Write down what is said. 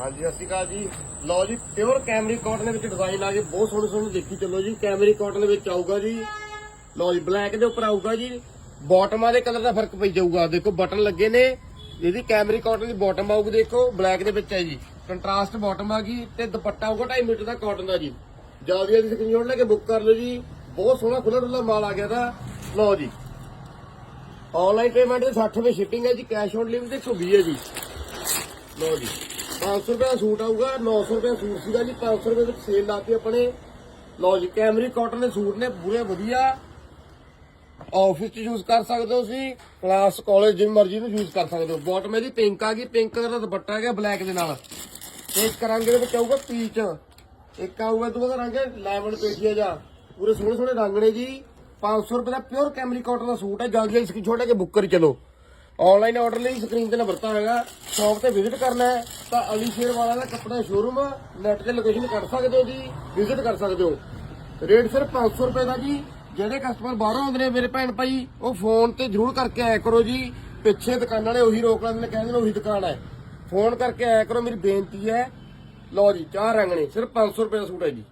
ਹਾਂਜੀ, ਸਤਿ ਸ਼੍ਰੀ ਅਕਾਲ ਜੀ। ਲਓ ਜੀ ਪਿਓਰ ਕੈਮਰੀ ਕਾਟਨ ਦੇ ਵਿੱਚ ਡਿਜ਼ਾਈਨ ਆ ਗਏ ਬਹੁਤ ਸੋਹਣੇ ਸੋਹਣੇ ਦੇਖੀ ਚੱਲੋ ਜੀ। ਕੈਮਰੀ ਕਾਟਨ ਦੇ ਵਿੱਚ ਆਊਗਾ ਜੀ। ਲਓ ਜੀ ਬਲੈਕ ਦੇ ਉੱਪਰ ਆਊਗਾ ਜੀ। ਬਾਟਮਾਂ ਦੇ ਕਲਰ ਦਾ ਫ਼ਰਕ ਪਈ ਜਾਊਗਾ। ਦੇਖੋ ਬਟਨ ਲੱਗੇ ਨੇ। ਇਹਦੀ ਕੈਮਰੀ ਕਾਟਨ ਦੀ ਬਾਟਮ ਆਊਗੀ, ਦੇਖੋ। ਬਲੈਕ ਦੇ ਵਿੱਚ ਹੈ ਜੀ। ਕੰਟਰਾਸਟ ਬਾਟਮ ਆ ਗਈ ਤੇ ਦੁਪੱਟਾ ਆਊਗਾ 2.5 ਮੀਟਰ ਦਾ ਕਾਟਨ ਦਾ ਜੀ। ਜਲਦੀ ਜਲਦੀ ਸਕਰੀਨਸ਼ਾਟ ਲੈ ਕੇ ਬੁੱਕ ਕਰ ਲਓ ਜੀ। ਬਹੁਤ ਸੋਹਣਾ ਖੁੱਲਾ ਡੁੱਲਾ ਮਾਲ ਆ ਗਿਆ ਦਾ ਲਓ ਜੀ। ਆਨਲਾਈਨ ਪੇਮੈਂਟ ਦੇ 60 ਰੁਪਏ ਸ਼ਿਪਿੰਗ ਹੈ ਜੀ। ਕੈਸ਼ ਔਨ ਡਿਲੀਵਰੀ ਤੇ 120 ਹੈ ਜੀ। ਲਓ ਜੀ। 500 ਰੁਪਏ ਦਾ ਸੂਟ ਆਊਗਾ 900 ਰੁਪਏ ਦਾ ਸੂਟ ਸੀਗਾ ਜੀ 500 ਰੁਪਏ ਵਿੱਚ ਸੇਲ ਲਾਤੀ ਆਪਣੇ। ਲਓ ਜੀ ਕੈਮਰੀ ਕਾਟਨ ਦੇ ਸੂਟ ਨੇ ਪੂਰੇ ਵਧੀਆ। ਆਫਿਸ 'ਚ ਯੂਜ਼ ਕਰ ਸਕਦੇ ਹੋ ਤੁਸੀਂ ਕਲਾਸ ਕਾਲਜ ਜਿਵੇਂ ਮਰਜ਼ੀ ਨੂੰ ਯੂਜ਼ ਕਰ ਸਕਦੇ ਹੋ। ਬਾਟਮ ਇਹਦੀ ਪਿੰਕ ਆ ਗਈ ਪਿੰਕ ਕਲਰ ਦਾ ਦੁਪੱਟਾ ਹੈਗਾ ਬਲੈਕ ਦੇ ਨਾਲ। ਤੇ ਇੱਕ ਰੰਗ ਦੇ ਵਿੱਚ ਆਊਗਾ ਪੀਚ ਇੱਕ ਆਊਗਾ ਦੂਆ ਰੰਗ ਹੈ ਲੈਮਨ ਪੇਟੀਆ ਜਾ ਪੂਰੇ ਸੋਹਣੇ ਸੋਹਣੇ ਰੰਗ ਨੇ ਜੀ। 500 ਰੁਪਏ ਦਾ ਪਿਓਰ ਕੈਮਰੀ ਕਾਟਨ ਦਾ ਸੂਟ ਹੈ ਜਲਦੀ ਜਲਦੀ ਸਕਰੀਨ ਛੋੜ ਕੇ ਬੁੱਕ ਕਰੀ ਚਲੋ। ਆਨਲਾਈਨ ਆਰਡਰ ਲਈ ਸਕਰੀਨ ਤੇ ਨੰਬਰ ਤਾਂ ਹੈਗਾ। ਸ਼ਾਪ ਤੇ ਵਿਜ਼ਿਟ ਕਰਨਾ ਹੈ, ਤਾਂ ਅਲੀ ਸ਼ੇਰ ਵਾਲਾ ਦਾ ਕੱਪੜਾ ਸ਼ੋਰੂਮ ਨੈਟ ਤੇ ਲੋਕੇਸ਼ਨ ਕਰ ਸਕਦੇ ਹੋ ਜੀ ਵਿਜ਼ਿਟ ਕਰ ਸਕਦੇ ਹੋ। ਰੇਟ ਸਿਰਫ 500 ਰੁਪਏ ਦਾ ਜੀ। ਜਿਹੜੇ ਕਸਟਮਰ ਬਾਹਰੋਂ ਆਉਂਦੇ ਨੇ, ਮੇਰੇ ਭੈਣ ਭਾਈ, ਉਹ ਫੋਨ ਤੇ ਜ਼ਰੂਰ ਕਰਕੇ ਆਇਆ ਕਰੋ ਜੀ। ਪਿੱਛੇ ਦੁਕਾਨ ਵਾਲੇ ਉਹੀ ਰੋਕ ਲੈਂਦੇ ਨੇ ਕਹਿੰਦੇ ਨੇ ਉਹੀ ਦੁਕਾਨ ਹੈ। ਫੋਨ ਕਰਕੇ ਆਇਆ ਕਰੋ, ਮੇਰੀ ਬੇਨਤੀ ਹੈ। ਲਓ ਜੀ, ਚਾਰ ਰੰਗ ਨੇ, ਸਿਰਫ 500 ਰੁਪਏ ਦਾ ਸੂਟ ਹੈ ਜੀ।